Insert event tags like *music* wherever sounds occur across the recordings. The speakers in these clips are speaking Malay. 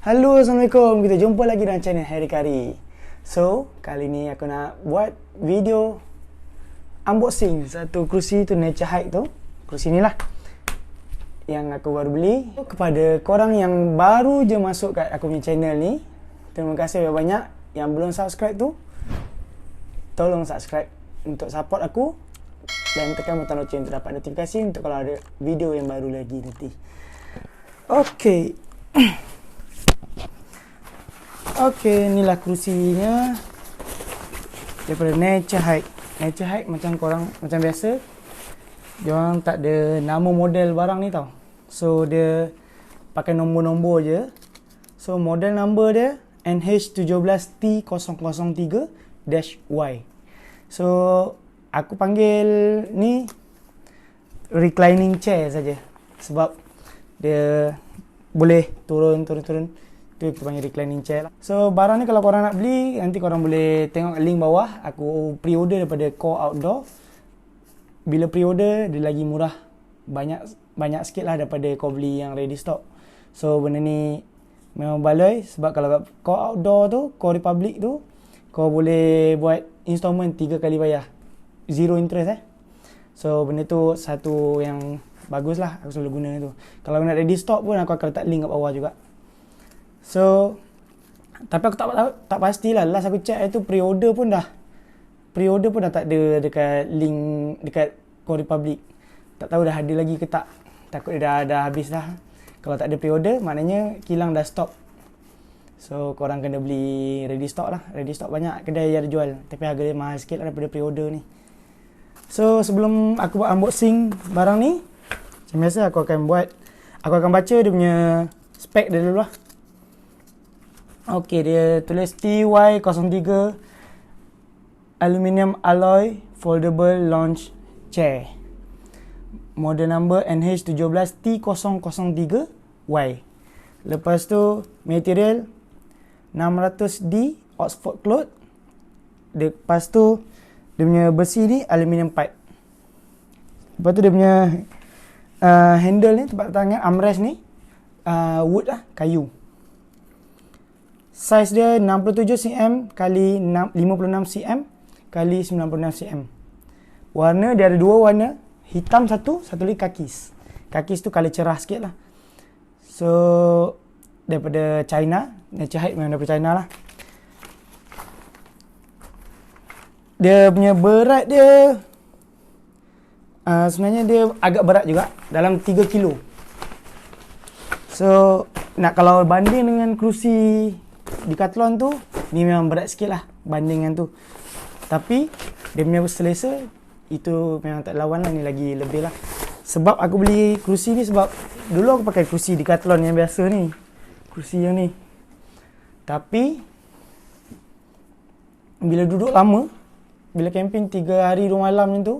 Halo Assalamualaikum, kita jumpa lagi dalam channel Harry Kari. So, kali ni aku nak buat video Unboxing satu kerusi tu Nature Hike tu. Kerusi ni lah Yang aku baru beli. Kepada korang yang baru je masuk kat aku punya channel ni Terima kasih banyak Yang belum subscribe tu Tolong subscribe Untuk support aku Dan tekan butang loceng untuk dapat notifikasi Untuk kalau ada video yang baru lagi nanti Okay *clears throat* Okey, inilah kerusinya daripada Nature Hike. Nature Hike macam korang macam biasa. Dia orang tak ada nama model barang ni tau. So dia pakai nombor-nombor je. So model number dia NH17T003-Y. So aku panggil ni reclining chair saja. Sebab dia boleh turun turun turun. Tu kita panggil reclining chair lah. So barang ni kalau korang nak beli Nanti korang boleh tengok link bawah. Aku pre-order daripada Core Outdoor. Bila pre-order dia lagi murah. Banyak banyak sikit lah daripada kau beli yang ready stock. So benda ni memang baloi. Sebab kalau Core Outdoor tu Core Republic tu Kau boleh buat installment 3 kali bayar Zero interest eh So benda tu satu yang bagus lah Aku selalu guna tu Kalau nak ready stock pun aku akan letak link kat bawah juga So tapi aku tak tak, tak pastilah last aku check itu pre-order pun dah pre-order pun dah tak ada dekat link dekat Core Republic. Tak tahu dah ada lagi ke tak. Takut dia dah dah habis dah. Kalau tak ada pre-order maknanya kilang dah stop. So korang kena beli ready stock lah. Ready stock banyak kedai yang jual. Tapi harga dia mahal sikit lah daripada pre-order ni. So sebelum aku buat unboxing barang ni. Macam biasa aku akan buat. Aku akan baca dia punya spek dia dulu lah. Okey, dia tulis TY03 Aluminium Alloy Foldable Launch Chair. Model number NH17T003Y. Lepas tu material 600D Oxford cloth. Lepas tu dia punya besi ni aluminium pipe. Lepas tu dia punya uh, handle ni tempat tangan armrest ni uh, wood lah, kayu. Saiz dia 67 cm kali 56 cm kali 96 cm. Warna dia ada dua warna, hitam satu, satu lagi kakis. Kakis tu color cerah sikit lah. So, daripada China, Nature Hike memang daripada China lah. Dia punya berat dia, uh, sebenarnya dia agak berat juga, dalam 3 kilo. So, nak kalau banding dengan kerusi Decathlon tu ni memang berat sikit lah banding tu tapi dia punya selesa itu memang tak lawan lah ni lagi lebih lah sebab aku beli kerusi ni sebab dulu aku pakai kerusi Decathlon yang biasa ni kerusi yang ni tapi bila duduk lama bila camping 3 hari 2 malam macam tu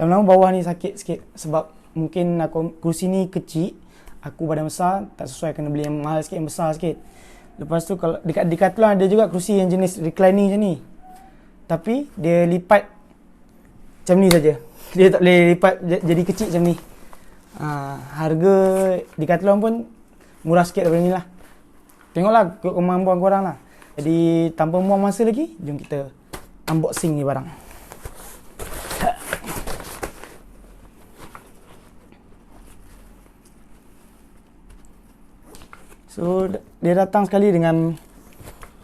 lama-lama bawah ni sakit sikit sebab mungkin aku kerusi ni kecil aku badan besar tak sesuai kena beli yang mahal sikit yang besar sikit Lepas tu kalau dekat Decathlon ada juga kerusi yang jenis reclining macam ni. Tapi dia lipat macam ni saja. *laughs* Dia tak boleh lipat jadi kecil macam ni. Ha, harga Decathlon pun murah sikit daripada ni lah. Tengoklah kemampuan korang lah. Jadi tanpa buang masa lagi, jom kita unboxing ni barang. So dia datang sekali dengan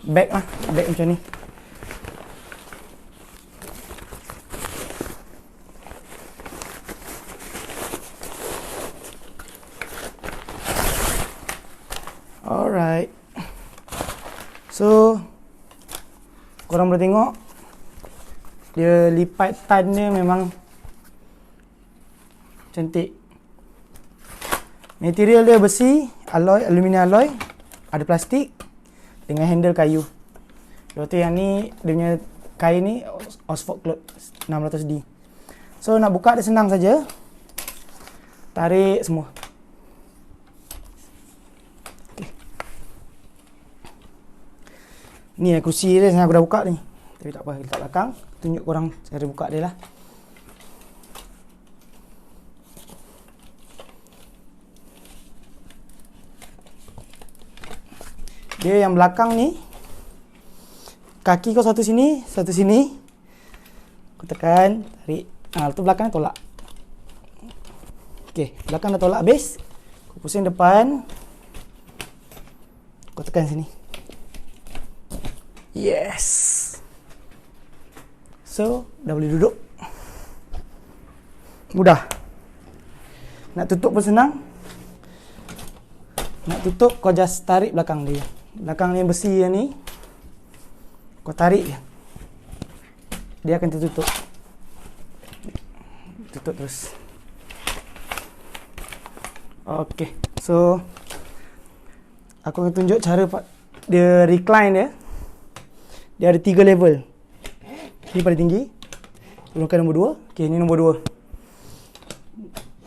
bag lah, bag macam ni. Alright. So korang boleh tengok dia lipatan dia memang cantik. Material dia besi, alloy, aluminium alloy, ada plastik dengan handle kayu. Lepas tu yang ni, dia punya kain ni Oxford Cloth 600D. So nak buka dia senang saja. Tarik semua. Ni eh, kerusi dia yang aku dah buka ni. Tapi tak apa, kita letak belakang. Tunjuk korang cara buka dia lah. Dia yang belakang ni. Kaki kau satu sini, satu sini. Aku tekan, tarik. Ha, tu belakang tolak. Okey, belakang dah tolak habis. Aku pusing depan. Aku tekan sini. Yes. So, dah boleh duduk. Mudah. Nak tutup pun senang. Nak tutup, kau just tarik belakang dia. Belakang yang besi yang ni. Kau tarik dia. Dia akan tertutup. Tutup terus. Okay. So, aku akan tunjuk cara dia recline dia. Dia ada tiga level. Ini paling tinggi. Turunkan nombor dua. Okay, ini nombor dua.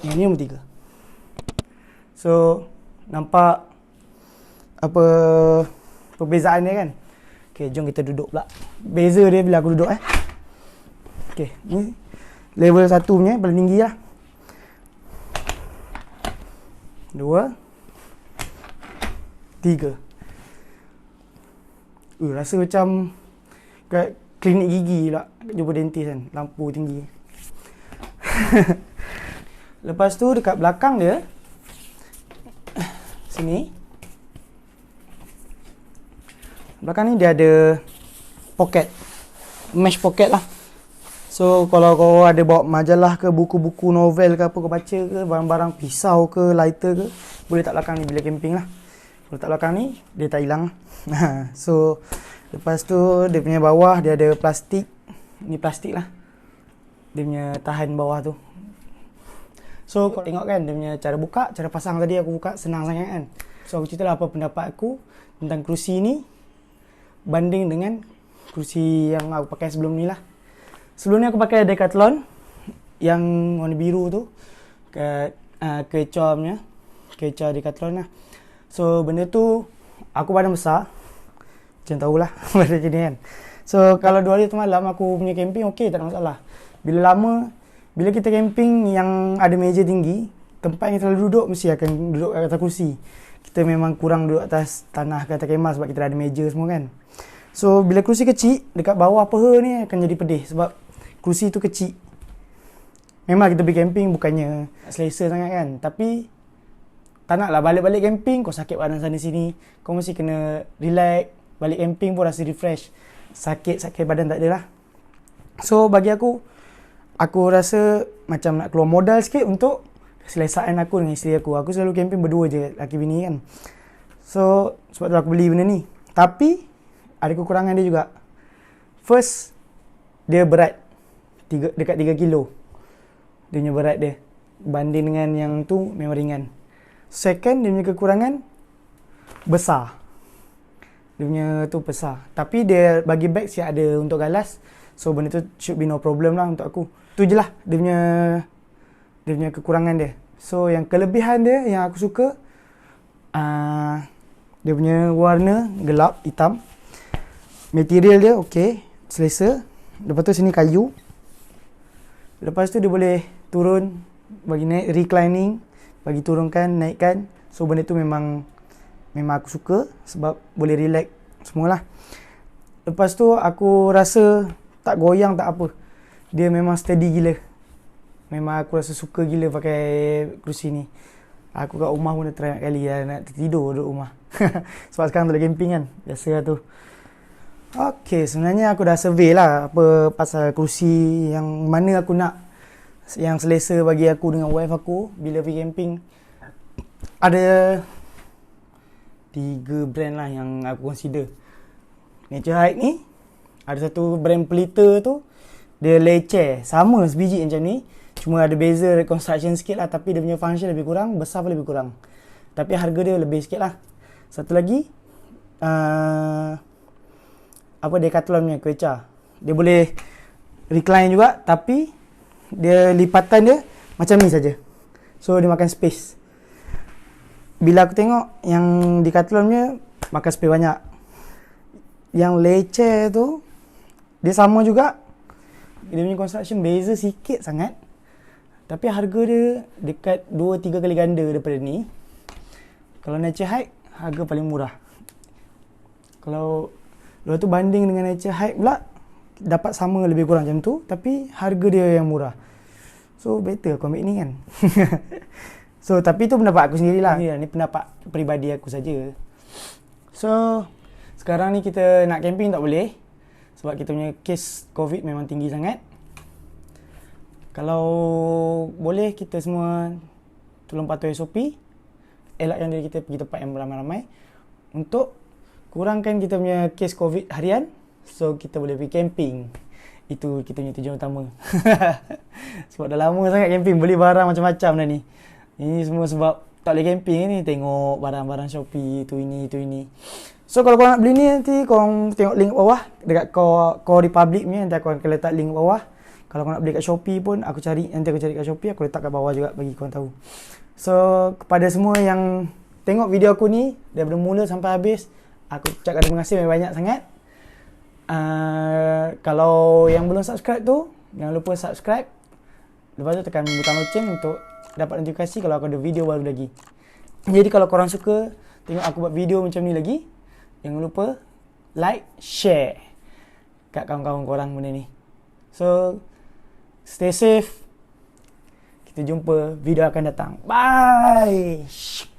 Yang ini nombor tiga. So, nampak apa perbezaan dia kan? Okay, jom kita duduk pula. Beza dia bila aku duduk eh. Okay, ni level satu punya paling tinggi lah. Dua. Tiga. Uh, rasa macam kat klinik gigi pula. Jumpa dentist kan lampu tinggi. *laughs* Lepas tu dekat belakang dia sini. Belakang ni dia ada pocket mesh pocket lah. So kalau kau ada bawa majalah ke buku-buku novel ke apa kau baca ke barang-barang pisau ke lighter ke boleh tak belakang ni bila camping lah. Kalau tak belakang ni dia tak hilang *laughs* so Lepas tu dia punya bawah dia ada plastik. Ni plastik lah. Dia punya tahan bawah tu. So kau tengok kan dia punya cara buka, cara pasang tadi aku buka senang sangat kan. So aku cerita lah apa pendapat aku tentang kerusi ni banding dengan kerusi yang aku pakai sebelum ni lah. Sebelum ni aku pakai Decathlon yang warna biru tu ke uh, kecomnya kecoa Decathlon lah. So benda tu aku badan besar macam tahulah *laughs* macam ni kan. So kalau dua hari tu malam aku punya camping okey tak ada masalah. Bila lama bila kita camping yang ada meja tinggi, tempat yang terlalu duduk mesti akan duduk kat atas kursi. Kita memang kurang duduk atas tanah ke atas kemah sebab kita ada meja semua kan. So bila kursi kecil dekat bawah peha ni akan jadi pedih sebab kursi tu kecil. Memang kita pergi camping bukannya selesa sangat kan. Tapi tak nak lah balik-balik camping kau sakit badan sana sini. Kau mesti kena relax, balik camping pun rasa refresh. Sakit-sakit badan tak ada lah so bagi aku aku rasa macam nak keluar modal sikit untuk keselesaan aku dengan isteri aku. Aku selalu camping berdua je laki bini kan. So sebab tu aku beli benda ni. Tapi ada kekurangan dia juga. First dia berat. Tiga, dekat 3 kilo. Dia punya berat dia. Banding dengan yang tu memang ringan. Second dia punya kekurangan besar dia punya tu besar. Tapi dia bagi bag siap ada untuk galas. So benda tu should be no problem lah untuk aku. Tu je lah dia punya, dia punya kekurangan dia. So yang kelebihan dia yang aku suka. Uh, dia punya warna gelap, hitam. Material dia okey, selesa. Lepas tu sini kayu. Lepas tu dia boleh turun bagi naik reclining, bagi turunkan, naikkan. So benda tu memang memang aku suka sebab boleh relax semualah. Lepas tu aku rasa tak goyang tak apa. Dia memang steady gila. Memang aku rasa suka gila pakai kerusi ni. Aku kat rumah pun dah try kali lah nak tidur duduk rumah. *laughs* sebab sekarang lagi camping kan. Biasa lah tu. Okay, sebenarnya aku dah survey lah apa pasal kerusi yang mana aku nak yang selesa bagi aku dengan wife aku bila pergi camping. Ada tiga brand lah yang aku consider. Nature Hike ni ada satu brand pelita tu dia leceh. Sama sebiji macam ni cuma ada beza construction sikit lah tapi dia punya function lebih kurang besar pun lebih kurang. Tapi harga dia lebih sikit lah. Satu lagi uh, apa Decathlon punya keca dia boleh recline juga tapi dia lipatan dia macam ni saja. So dia makan space bila aku tengok yang di Decathlonnya makan spray banyak. Yang leceh tu dia sama juga. Dia punya construction beza sikit sangat. Tapi harga dia dekat 2 3 kali ganda daripada ni. Kalau Nature Hike harga paling murah. Kalau Lepas tu banding dengan Nature Hike pula dapat sama lebih kurang macam tu tapi harga dia yang murah. So better aku ambil ni kan. *laughs* so tapi tu pendapat aku sendirilah. Ni, ni pendapat peribadi aku saja. So sekarang ni kita nak camping tak boleh sebab kita punya kes COVID memang tinggi sangat. Kalau boleh kita semua tolong patuhi SOP elakkan diri kita pergi tempat yang ramai-ramai untuk kurangkan kita punya kes COVID harian so kita boleh pergi camping. Itu kita punya tujuan utama. *laughs* sebab dah lama sangat camping, beli barang macam-macam dah ni. Ini semua sebab tak boleh camping ni, tengok barang-barang Shopee, tu ini, tu ini. So kalau kau nak beli ni nanti kau tengok link bawah dekat kau kau Republic ni nanti aku akan letak link bawah. Kalau kau nak beli kat Shopee pun aku cari nanti aku cari kat Shopee aku letak kat bawah juga bagi kau tahu. So kepada semua yang tengok video aku ni daripada mula sampai habis aku ucapkan terima kasih banyak sangat. Uh, kalau yang belum subscribe tu, jangan lupa subscribe. Lepas tu tekan butang loceng untuk dapat notifikasi kalau aku ada video baru lagi. Jadi kalau korang suka tengok aku buat video macam ni lagi, jangan lupa like, share kat kawan-kawan korang benda ni. So, stay safe. Kita jumpa video akan datang. Bye.